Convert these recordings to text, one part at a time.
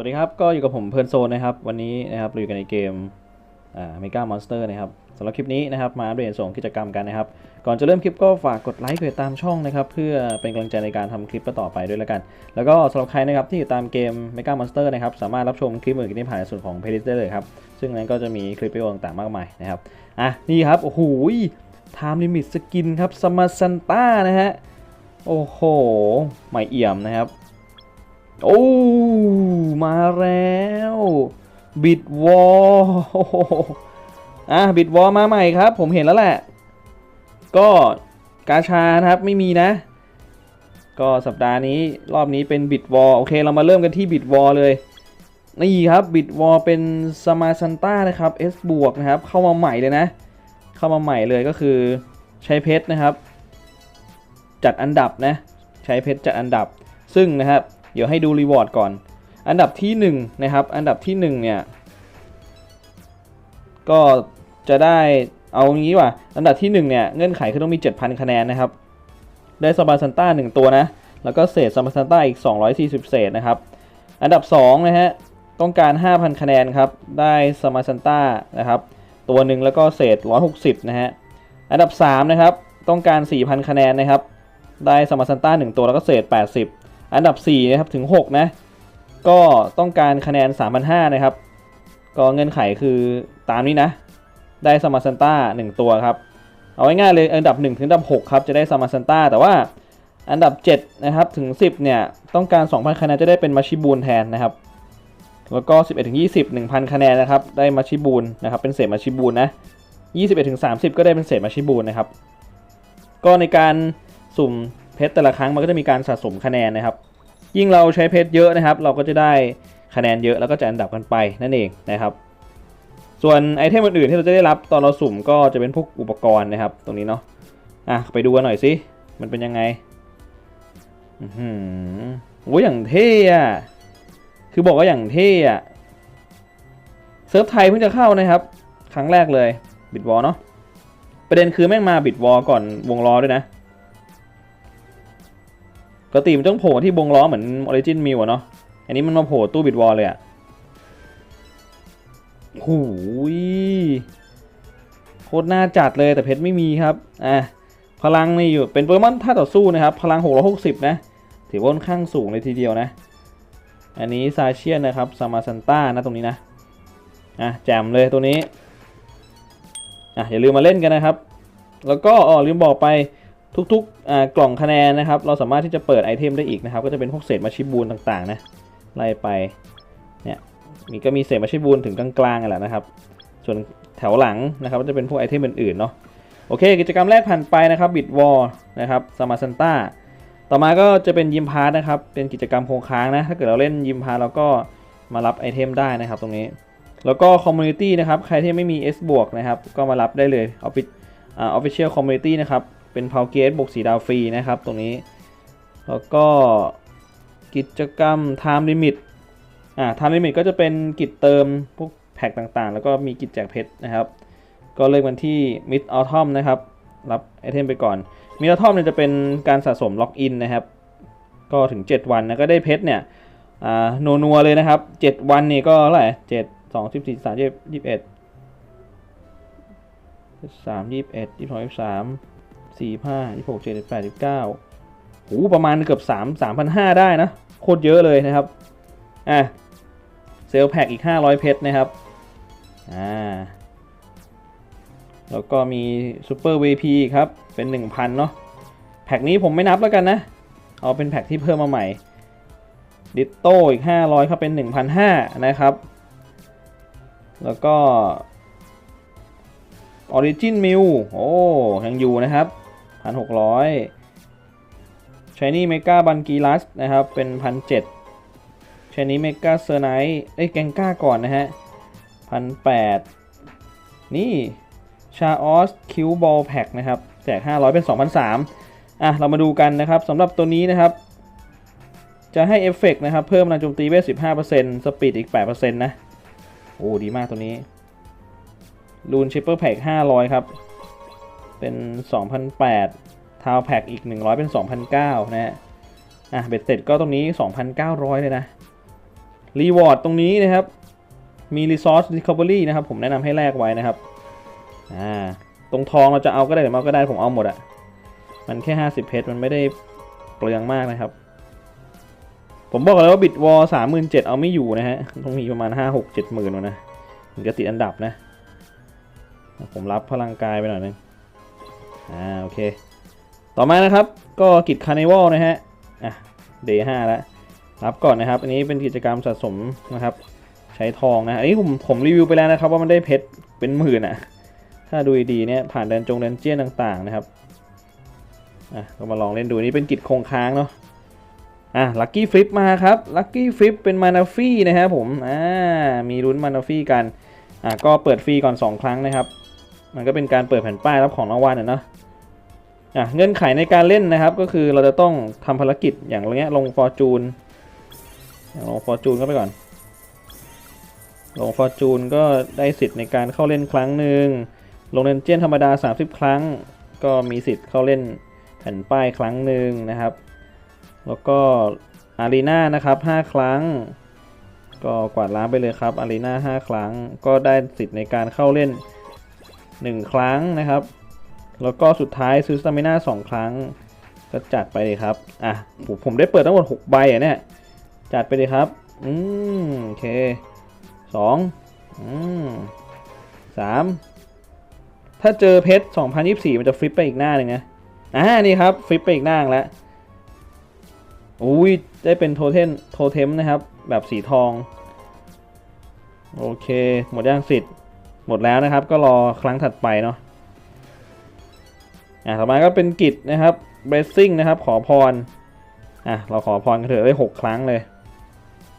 สวัสดีครับ ก็อยู่กับผมเพลิร์นโซนนะครับ วันนี้นะครับเราอยู่กันในเกมอ่าเมกามอนสเตอร์นะครับสำหรับคลิปนี้นะครับมาอัปเดตส่งกิจกรรมกันนะครับ ก่อนจะเริ่มคลิปก็ฝากกดไลค์กดติดตามช่องนะครับ เพื่อเป็นกำลังใจในการทำคลิปต่อไปด้วยแล้วกัน แล้วก็สำหรับใครนะครับที่ติดตามเกม Mega Monster นะครับ สามารถรับชมคลิปอื่นที่ผ่านในส่วนของ playlist ได้เลยครับ ซึ่งนั้นก็จะมีคลิปวิดีโอต่างๆมากมายนะครับอะนี่ครับโอ้โห Time Limit Skin ครับสมาซันต้านะฮะโอ้โหใหม่เอี่ยมนะครับ โอ้ มาแล้ว บิดวอลอะบิดวอลมาใหม่ครับ ผมเห็นแล้วแหละ ก็กาชานะครับไม่มีนะ ก็สัปดาห์นี้รอบนี้เป็นบิดวอลโอเค เรามาเริ่มกันที่บิดวอลเลยนี่ครับบิดวอลเป็นสมาซันต้านะครับ S บวกนะครับ เข้ามาใหม่เลยนะ เข้ามาใหม่เลยก็คือใช้เพชรนะครับ จัดอันดับนะ ใช้เพชรจัดอันดับ ซึ่งนะครับ เดี๋ยวให้ดูรีวอร์ดก่อน อันดับที่1นะครับ อันดับที่1เนี่ยก็จะได้เอางี้ว่ะอันดับที่1เนี่ยเงื่อนไขคือต้องมี 7,000 คะแนนนะครับ ได้สปาซันต้า1ตัวนะ แล้วก็เศษสปาซันต้าอีก 240 เศษนะครับ อันดับ2นะฮะต้องการ 5,000 คะแนนครับ ได้สมาซันต้านะครับตัวหนึ่งแล้วก็เศษ 160 นะฮะ อันดับ 3 นะครับ ต้องการ 4,000 คะแนนนะครับ ได้สมาซันต้า 1 ตัวแล้วก็เศษ 80 อันดับ4นะครับถึง6นะก็ต้องการคะแนน 3,500 นะครับ ก็เงื่อนไขคือตามนี้นะ ได้สมาซันต้า1ตัวครับ เอาง่ายๆเลยอันดับ 1 ถึงอันดับ 6 ครับจะได้สมาซันต้าแต่ว่าอันดับ 7 นะครับถึง 10 เนี่ย ต้องการ 2,000 คะแนนจะได้เป็นมาชิบูนแทนนะครับ แล้วก็ 11 ถึง 20 1,000 คะแนนนะครับ ได้มาชิบูนนะครับเป็นเศษมาชิบูนนะ 21 ถึง 30 ก็ได้เป็นเศษมาชิบูนนะครับ ก็ในการสุ่ม เพชรแต่ละครั้งมันก็จะมีการสะสมคะแนนนะครับ ยิ่งเราใช้เพชรเยอะนะครับ เราก็จะได้คะแนนเยอะแล้วก็จะอันดับกันไปนั่นเองนะครับ ส่วนไอเทมอื่นๆที่เราจะได้รับตอนเราสุ่มก็จะเป็นพวกอุปกรณ์นะครับ ตรงนี้เนาะอะไปดูกันหน่อยสิมันเป็นยังไงอือโอ้ยอย่างเท่อะคือบอกว่าอย่างเท่อะเซิร์ฟไทยเพิ่งจะเข้านะครับ ครั้งแรกเลยบิดวอลเนาะประเด็นคือแม่งมาบิดวอลก่อนวงล้อด้วยนะ ปกติมันต้องโผล่ที่วงล้อเหมือน Origin m i l อะเนาะ อันนี้มันมาโผล่ตู้บิดวอลเลยอะหูยโคตรน่าจัดเลยแต่เพชรไม่มีครับ อะ พลังนี่อยู่เป็นโปเกมอนท่าต่อสู้นะครับ พลัง 660 นะ ถือว่าค่อนข้างสูงเลยทีเดียวนะ อันนี้ซาเชียนนะครับซามาซันต้านะตรงนี้นะ อะแจมเลยตัวนี้ อะอย่าลืมมาเล่นกันนะครับ แล้วก็อ๋อลืมบอกไป ทุกๆกล่องคะแนนนะครับ เราสามารถที่จะเปิดไอเทมได้อีกนะครับ ก็จะเป็นพวกเศษมาชิบูนต่างๆนะไล่ไปเนี่ยมีก็มีเศษมาชิบูนถึงกลางๆกันแหละนะครับ ส่วนแถวหลังนะครับก็จะเป็นพวกไอเทมอื่นๆเนาะโอเค กิจกรรมแรกผ่านไปนะครับบิดวอลนะครับสมาซันต้าต่อมาก็จะเป็นยิมพาร์ทนะครับเป็นกิจกรรมคงค้างนะถ้าเกิดเราเล่นยิมพาร์ทเราก็มารับไอเทมได้นะครับตรงนี้ แล้วก็คอมมูนิตี้นะครับใครที่ไม่มี S บวกนะครับก็มารับได้เลยออฟฟิอ่าออฟฟิเชียลคอมมูนิตี้นะครับ เป็นพาวเกตบวกสีดาวฟรีนะครับตรงนี้ แล้วก็กิจกรรม Time Limit อ่า Time Limit ก็จะเป็นกิจเติมพวกแพ็กต่างๆ แล้วก็มีกิจแจกเพชรนะครับ ก็เริ่มกันที่ Mid Autumn นะครับ รับไอเทมไปก่อน Mid Autumn เนี่ยจะเป็นการสะสมล็อกอินนะครับ ก็ถึง 7 วันนะก็ได้เพชรเนี่ยอ่าโนัวเลยนะครับ 7 วันนี่ก็เท่าไหร่เจ็ดสองสิบสี่สามยี่สิบเอ็ดสามยี่สิบเอ็ดยี่สิบสองยี่สิบสาม สี่ห้ายี่หกเจ็ดแปดสิบเก้าโหประมาณเกือบสามสามพันห้าได้นะ โคตรเยอะเลยนะครับ อะ เซลแพ็กอีกห้าร้อยเพชรนะครับ อ่า แล้วก็มีซูเปอร์ VP ครับ เป็นหนึ่งพันเนาะ แพ็กนี้ผมไม่นับแล้วกันนะ เอาเป็นแพ็กที่เพิ่มมาใหม่ ดิโต้อีก 500ครับเป็น 1,500 นะครับ แล้วก็ Origin m i l โอ้ยังอยู่นะครับ 1,600 Shiny Mega b u n g i l u s นะครับ เป็น1,700 Shiny Mega s e r n i t e เอ้ยแกงก้าก่อนนะฮะ1,800นี่ Chaos Q Ball Pack นะครับ แจก 500 เป็น2,300อะ เรามาดูกันนะครับสำหรับตัวนี้นะครับ จะให้เอฟเฟกต์นะครับ เพิ่มพลังโจมตีเวท15%สปีดอีก 8%นะ โอ้ ดีมากตัวนี้รูนชิปเปอร์แพ็ก500 ครับ เป็น2,008ทาวแพ็กอีก 100 เป็น 2,009นะฮะอะเบ็ดเสร็จก็ตรงนี้ 2,900 เลยนะรีวอร์ดตรงนี้นะครับ มี Resource Recovery นะครับ ผมแนะนำให้แลกไว้นะครับอ่าตรงทองเราจะเอาก็ได้หรือไม่เอาก็ได้ผมเอาหมดอะมันแค่ 50 เพชรมันไม่ได้เปลืองมากนะครับ ผมบอกเลยว่าบิตวอลสามหมื่นเจ็ดเอาไม่อยู่นะฮะต้องมีประมาณห้าหกเจ็ดหมื่นนะถึงจะติดอันดับนะ ผมรับพลังกายไปหน่อยนึง อ่าโอเค ต่อมานะครับก็กิจคาร์นิวัลนะฮะ อะเดย์ห้าแล้วรับก่อนนะครับ อันนี้เป็นกิจกรรมสะสมนะครับ ใช้ทองนะ อันนี้ผมผมรีวิวไปแล้วนะครับ ว่ามันได้เพชรเป็นหมื่นอะ ถ้าดูดีเนี่ยผ่านเดนจงเดนเจียนต่างๆนะครับ อะก็มาลองเล่นดูนี่เป็นกิจคงค้างเนาะ อะลัคกี้ฟลิปมาครับลัคกี้ฟลิปเป็นมานาฟี่นะครับผม อ่ามีลุ้นมานาฟี่กัน อะก็เปิดฟรีก่อน 2 ครั้งนะครับ มันก็เป็นการเปิดแผ่นป้ายรับของรางวัลเนาะ อะเงื่อนไขในการเล่นนะครับ ก็คือเราจะต้องทำภารกิจอย่างเงี้ยลงฟอร์จูนอย่างลงฟอร์จูนก็ไปก่อน ลงฟอร์จูนก็ได้สิทธิ์ในการเข้าเล่นครั้งหนึ่งลงเลนเจียนธรรมดา 30 ครั้ง ก็มีสิทธิ์เข้าเล่นแผ่นป้ายครั้งหนึ่งนะครับ แล้วก็อารีนานะครับ 5 ครั้ง ก็กวาดล้างไปเลยครับอารีนา5ครั้ง ก็ได้สิทธิ์ในการเข้าเล่น 1 ครั้งนะครับ แล้วก็สุดท้ายซื้อสตามิน่า2ครั้งก็จัดไปเลยครับ อะผมผมได้เปิดทั้งหมด6ใบอะเนี่ย จัดไปเลยครับ อืมโอเคสองอืมสามถ้าเจอเพชร2024 มันจะฟลิปไปอีกหน้าหนึ่งนะอ่านี่ครับฟลิปไปอีกหน้างแล้วอุ้ยได้เป็นโทเทมโทเทมนะครับ แบบสีทอง โอเค หมดย่างสิทธิ์หมดแล้วนะครับ ก็รอครั้งถัดไปเนาะ อะต่อมาก็เป็นกิจนะครับ blessing นะครับ ขอพรอะเราขอพรกันเถอะได้หกครั้งเลย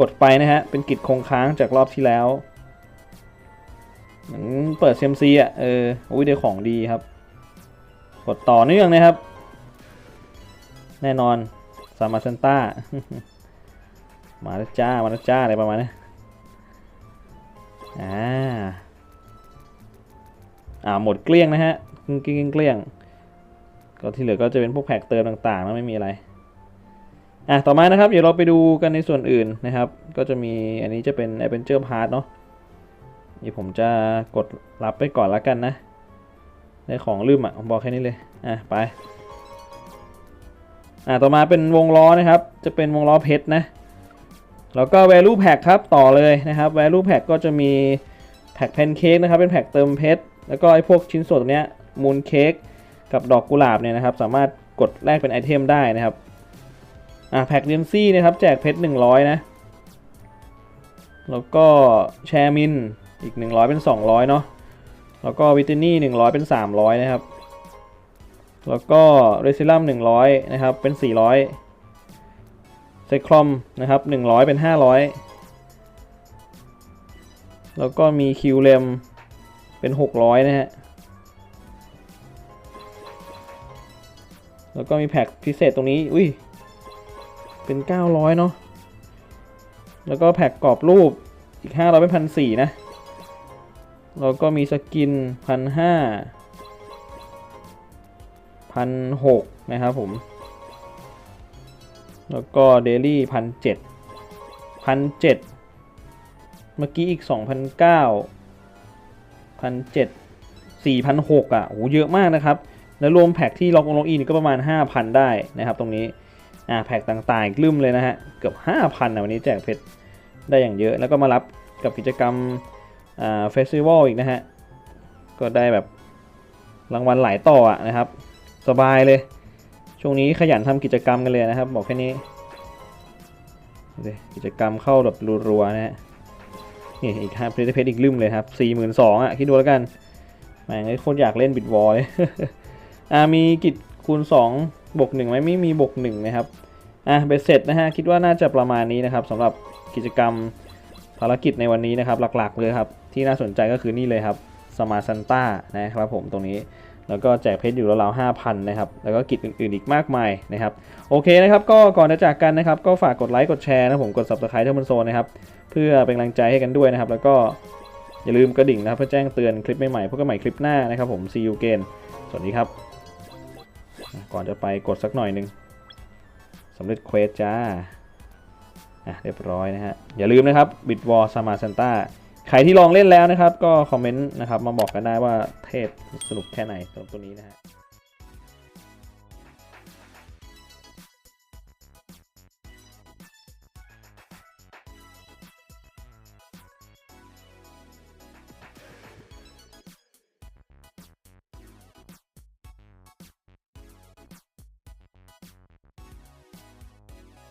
กดไปนะฮะ เป็นกิจคงค้างจากรอบที่แล้วเหมือนเปิดเซมซีอะ เออ อุ้ยได้ของดีครับ กดต่อเนื่องนะครับ แน่นอนซามาเซนต้า มาแล้วจ้า มาแล้วจ้า อะไรประมาณนี้อ่า อ่า หมดเกลี้ยงนะฮะเกลี้ยงเกลี้ยง ก็ที่เหลือก็จะเป็นพวกแพ็กเติมต่างๆแล้วไม่มีอะไรอะต่อมานะครับ เดี๋ยวเราไปดูกันในส่วนอื่นนะครับ ก็จะมีอันนี้จะเป็น Adventure Part เนาะนี่ผมจะกดรับไปก่อนแล้วกันนะได้ของลืมอะผมบอกแค่นี้เลยอะไปอ่าต่อมาเป็นวงล้อนะครับ จะเป็นวงล้อเพชรนะแล้วก็ value pack ครับต่อเลยนะครับ value pack ก็จะมีแพ็กแพนเค้กนะครับเป็นแพ็กเติมเพชรแล้วก็ไอ้พวกชิ้นส่วนตรงเนี้ยมูนเค้ก กับดอกกุหลาบเนี่ยนะครับ สามารถกดแลกเป็นไอเทมได้นะครับอ่าแพ็กเดนซี่นะครับแจกเพชร100 นะ แล้วก็แชร์มินอีก 100 เป็น 200 เนาะแล้วก็วิตานี่ 100 เป็น 300 นะครับ แล้วก็เรซิลัม100 นะครับ เป็น 400ไซคลอมนะครับ 100 เป็น 500 แล้วก็มีคิวเลมเป็น 600 นะฮะ แล้วก็มีแพ็กพิเศษตรงนี้ อุ้ย เป็น 900 เนาะ แล้วก็แพ็กกรอบรูปอีก 500 เป็น1,400นะ แล้วก็มีสกิน1,500พันหกนะครับผม แล้วก็เดลี่พันเจ็ดพันเจ็ดเมื่อกี้อีกสองพันเก้าพันเจ็ดสี่พันหกอะโหเยอะมากนะครับ แล้วรวมแพ็กที่ล็อกล็อกอินก็ประมาณห้าพันได้นะครับตรงนี้อ่าแพ็กต่างๆอีกลืมเลยนะฮะเกือบห้าพันนะวันนี้แจกเพชรได้อย่างเยอะ แล้วก็มารับกับกิจกรรมอ่าเฟสติวัลอีกนะฮะก็ได้แบบรางวัลหลายต่ออะนะครับ สบายเลย ช่วงนี้ขยันทำกิจกรรมกันเลยนะครับ บอกแค่นี้กิจกรรมเข้าแบบรัวๆนะฮะนี่อีกห้าเพลทเพชรอีกลืมเลยครับสี่หมื่นสองอะคิดดูแล้วกันแม่งไอ้โคตรอยากเล่นบิดวอลเลย อ่ามีกิจคูณ2บวกหนึ่งไหมไม่มีบวกหนึ่งนะครับอะเบ็ดเสร็จนะฮะคิดว่าน่าจะประมาณนี้นะครับสำหรับกิจกรรมภารกิจในวันนี้นะครับ หลักๆเลยครับที่น่าสนใจก็คือนี่เลยครับสมาซันต้านะครับผมตรงนี้แล้วก็แจกเพชรอยู่ราวๆห้าพันนะครับ แล้วก็กิจอื่นๆอีกมากมายนะครับ โอเคนะครับ ก็ก่อนจะจากกันนะครับ ก็ฝากกดไลค์กดแชร์นะผมกด subscribe ที่บนโซนนะครับ เพื่อเป็นกำลังใจให้กันด้วยนะครับ แล้วก็อย่าลืมกระดิ่งนะครับ เพื่อแจ้งเตือนคลิปใหม่ๆพบกันใหม่คลิปหน้านะครับผม see you again สวัสดีครับ ก่อนจะไปกดสักหน่อยหนึ่งสำเร็จเควสจ้าอะเรียบร้อยนะฮะ อย่าลืมนะครับบิดวอลซามาซันต้าใครที่ลองเล่นแล้วนะครับ ก็คอมเมนต์นะครับ มาบอกกันได้ว่าเทพสนุกแค่ไหนสำหรับตัวนี้นะฮะ